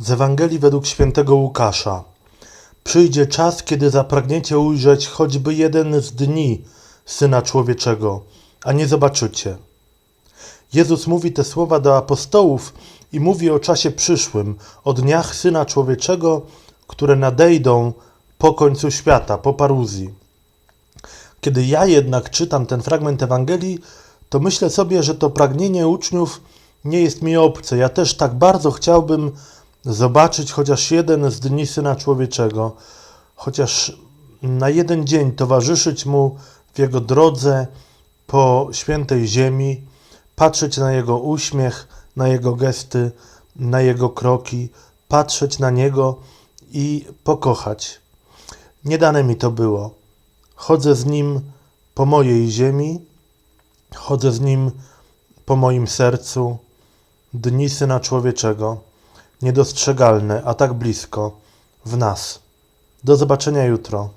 Z Ewangelii według świętego Łukasza. Przyjdzie czas, kiedy zapragniecie ujrzeć choćby jeden z dni Syna Człowieczego, a nie zobaczycie. Jezus mówi te słowa do apostołów i mówi o czasie przyszłym, o dniach Syna Człowieczego, które nadejdą po końcu świata, po paruzji. Kiedy ja jednak czytam ten fragment Ewangelii, to myślę sobie, że to pragnienie uczniów nie jest mi obce. Ja też tak bardzo chciałbym zobaczyć chociaż jeden z dni Syna Człowieczego, chociaż na jeden dzień towarzyszyć Mu w Jego drodze po świętej ziemi, patrzeć na Jego uśmiech, na Jego gesty, na Jego kroki, patrzeć na Niego i pokochać. Nie dane mi to było. Chodzę z Nim po mojej ziemi, chodzę z Nim po moim sercu. Dni Syna Człowieczego, niedostrzegalne, a tak blisko, w nas. Do zobaczenia jutro.